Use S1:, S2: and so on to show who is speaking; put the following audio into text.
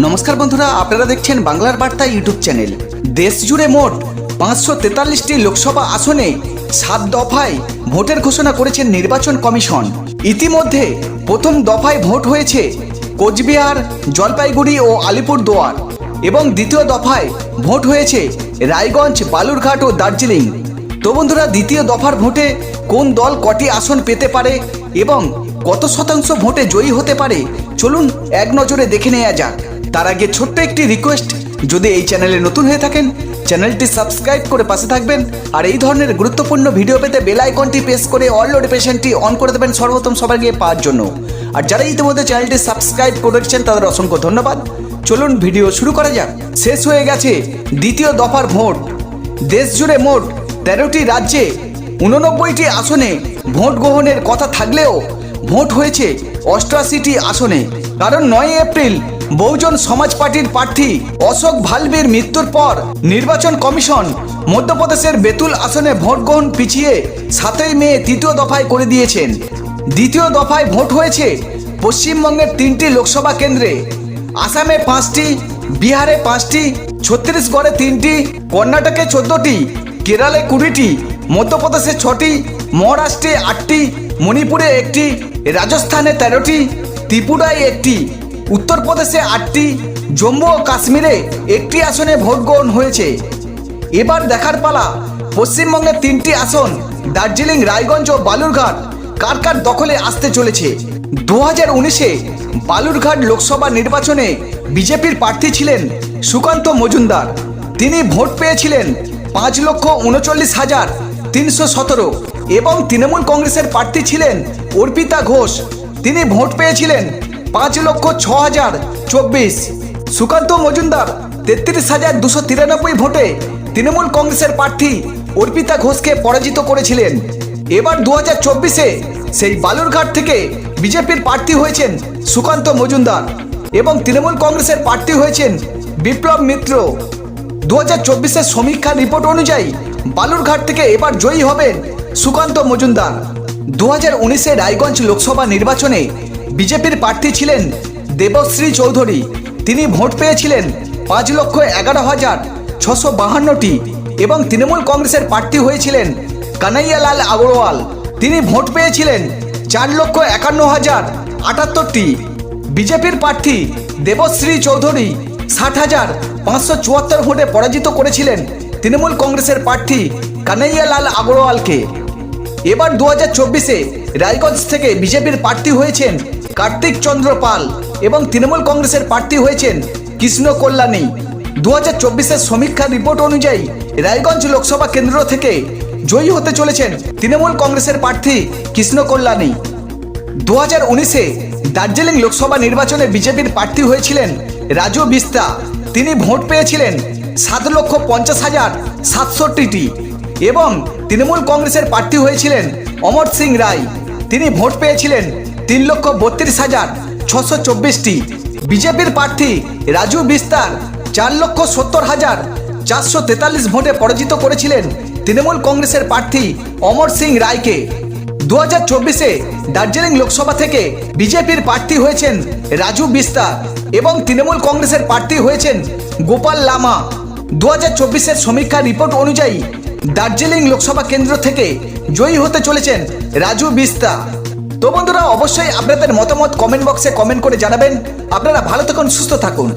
S1: নমস্কার বন্ধুরা, আপনারা দেখছেন বাংলার বার্তা ইউটিউব চ্যানেল। দেশ জুড়ে মোট পাঁচশো তেতাল্লিশটি লোকসভা আসনে সাত দফায় ভোটের ঘোষণা করেছেন নির্বাচন কমিশন। ইতিমধ্যে প্রথম দফায় ভোট হয়েছে কোচবিহার, জলপাইগুড়ি ও আলিপুরদুয়ার এবং দ্বিতীয় দফায় ভোট হয়েছে রায়গঞ্জ, বালুরঘাট ও দার্জিলিং। তো বন্ধুরা, দ্বিতীয় দফার ভোটে কোন দল কটি আসন পেতে পারে এবং কত শতাংশ ভোটে জয়ী হতে পারে, চলুন এক নজরে দেখে নেওয়া যাক। তার আগে ছোট্ট একটি রিকোয়েস্ট যদি এই চ্যানেলে নতুন হয়ে থাকেন চ্যানেলটি সাবস্ক্রাইব করে পাশে থাকবেন, আর এই ধরনের গুরুত্বপূর্ণ ভিডিও পেতে বেল আইকনটি প্রেস করে অল নোটিফিকেশনটি অন করে দেবেন সর্বপ্রথম সবার গিয়ে পাওয়ার জন্য। আর যারা ইতিমধ্যে চ্যানেলটি সাবস্ক্রাইব করেছেন তাদের অসংখ্য ধন্যবাদ। চলুন ভিডিও শুরু করা যাক। শেষ হয়ে গেছে দ্বিতীয় দফার ভোট। দেশ জুড়ে মোট তেরোটি রাজ্যে উননব্বইটি আসনে ভোট গ্রহণের কথা থাকলেও, ভোট হয়েছে অষ্টআশিটি আসনে। কারণ নয় এপ্রিল বহুজন সমাজ পার্টির প্রার্থী অশোক ভালবির মৃত্যুর পর নির্বাচন কমিশন মধ্যপ্রদেশের বেতুল আসনে ভোট গ্রহণ পিছিয়ে সাতই মে তৃতীয় দফায় করে দিয়েছেন। দ্বিতীয় দফায় ভোট হয়েছে পশ্চিমবঙ্গের তিনটি লোকসভা কেন্দ্রে। আসামে পাঁচটি, বিহারে পাঁচটি, ছত্তিশগড়ে তিনটি, কর্ণাটকে চোদ্দটি, কেরালে কুড়িটি, মধ্যপ্রদেশে ছটি, মহারাষ্ট্রে আটটি, মণিপুরে একটি, রাজস্থানে তেরোটি, ত্রিপুরায় একটি। উত্তরপ্রদেশে আটটি, জম্মু ও কাশ্মীরে একটি আসনে ভোট গ্রহণ হয়েছে। এবার দেখার পালা, পশ্চিমবঙ্গের তিনটি আসন, দার্জিলিং, রায়গঞ্জ ও বালুরঘাট, কার কার দখলে আসতে চলেছে? দু হাজার উনিশে বালুরঘাট লোকসভা নির্বাচনে বিজেপির প্রার্থী ছিলেন সুকান্ত মজুমদার। তিনি ভোট পেয়েছিলেন পাঁচ লক্ষ উনচল্লিশ হাজার তিনশো সতেরো এবং তৃণমূল কংগ্রেসের প্রার্থী ছিলেন অর্পিতা ঘোষ। তিনি ভোট পেয়েছিলেন পাঁচ লক্ষ ছ হাজার চব্বিশ। সুকান্ত মজুমদার তেত্রিশ হাজার দুশো তিরানব্বই ভোটে তৃণমূল কংগ্রেসের প্রার্থী অর্পিতা ঘোষকে পরাজিত করেছিলেন। এবার দু হাজার চব্বিশে সেই বালুরঘাট থেকে বিজেপির প্রার্থী হয়েছেন সুকান্ত মজুমদার এবং তৃণমূল কংগ্রেসের প্রার্থী হয়েছেন বিপ্লব মিত্র। দু হাজার চব্বিশের সমীক্ষা রিপোর্ট অনুযায়ী বালুরঘাট থেকে এবার জয়ী হবেন সুকান্ত মজুমদার। দু হাজার উনিশে রায়গঞ্জ লোকসভা নির্বাচনে বিজেপির প্রার্থী ছিলেন দেবশ্রী চৌধুরী। তিনি ভোট পেয়েছিলেন পাঁচ লক্ষ এগারো হাজার ছশো বাহান্নটি এবং তৃণমূল কংগ্রেসের প্রার্থী হয়েছিলেন কানাইয়ালাল আগরওয়াল। তিনি ভোট পেয়েছিলেন চার লক্ষ একান্ন হাজার আটাত্তরটি। বিজেপির প্রার্থী দেবশ্রী চৌধুরী ষাট হাজার পাঁচশো চুয়াত্তর ভোটে পরাজিত করেছিলেন তৃণমূল কংগ্রেসের প্রার্থী কানাইয়ালাল আগরওয়ালকে। এবার দু হাজার চব্বিশে রায়গঞ্জ থেকে বিজেপির প্রার্থী হয়েছেন কার্তিক চন্দ্র পাল এবং তৃণমূল কংগ্রেসের প্রার্থী হয়েছেন কৃষ্ণ কল্যাণী। দু হাজার চব্বিশের সমীক্ষা রিপোর্ট অনুযায়ী রায়গঞ্জ লোকসভা কেন্দ্র থেকে জয়ী হতে চলেছেন তৃণমূল কংগ্রেসের প্রার্থী কৃষ্ণ কল্যাণী। দু হাজার উনিশে দার্জিলিং লোকসভা নির্বাচনে বিজেপির প্রার্থী হয়েছিলেন রাজু বিস্তা। তিনি ভোট পেয়েছিলেন সাত লক্ষ পঞ্চাশ হাজার সাতষট্টিটি এবং তৃণমূল কংগ্রেসের প্রার্থী হয়েছিলেন অমর সিং রায়। তিনি ভোট পেয়েছিলেন তিন লক্ষ বত্রিশ হাজার ছশো চব্বিশটি। বিজেপির প্রার্থী রাজু বিস্তার চার লক্ষ সত্তর হাজার চারশো তেতাল্লিশ ভোটে পরাজিত করেছিলেন তৃণমূল কংগ্রেসের প্রার্থী অমর সিং রায়কে। দু হাজার চব্বিশে দার্জিলিং লোকসভা থেকে বিজেপির প্রার্থী হয়েছেন রাজু বিস্তার এবং তৃণমূল কংগ্রেসের প্রার্থী হয়েছেন গোপাল লামা। দু হাজার চব্বিশের সমীক্ষা রিপোর্ট অনুযায়ী দার্জিলিং লোকসভা কেন্দ্র থেকে জয়ী হতে চলেছেন রাজু বিস্তা তো বন্ধুরা, অবশ্যই আপনাদের মতামত কমেন্ট বক্সে কমেন্ট করে জানাবেন। আপনারা ভালো থাকুন, সুস্থ থাকুন।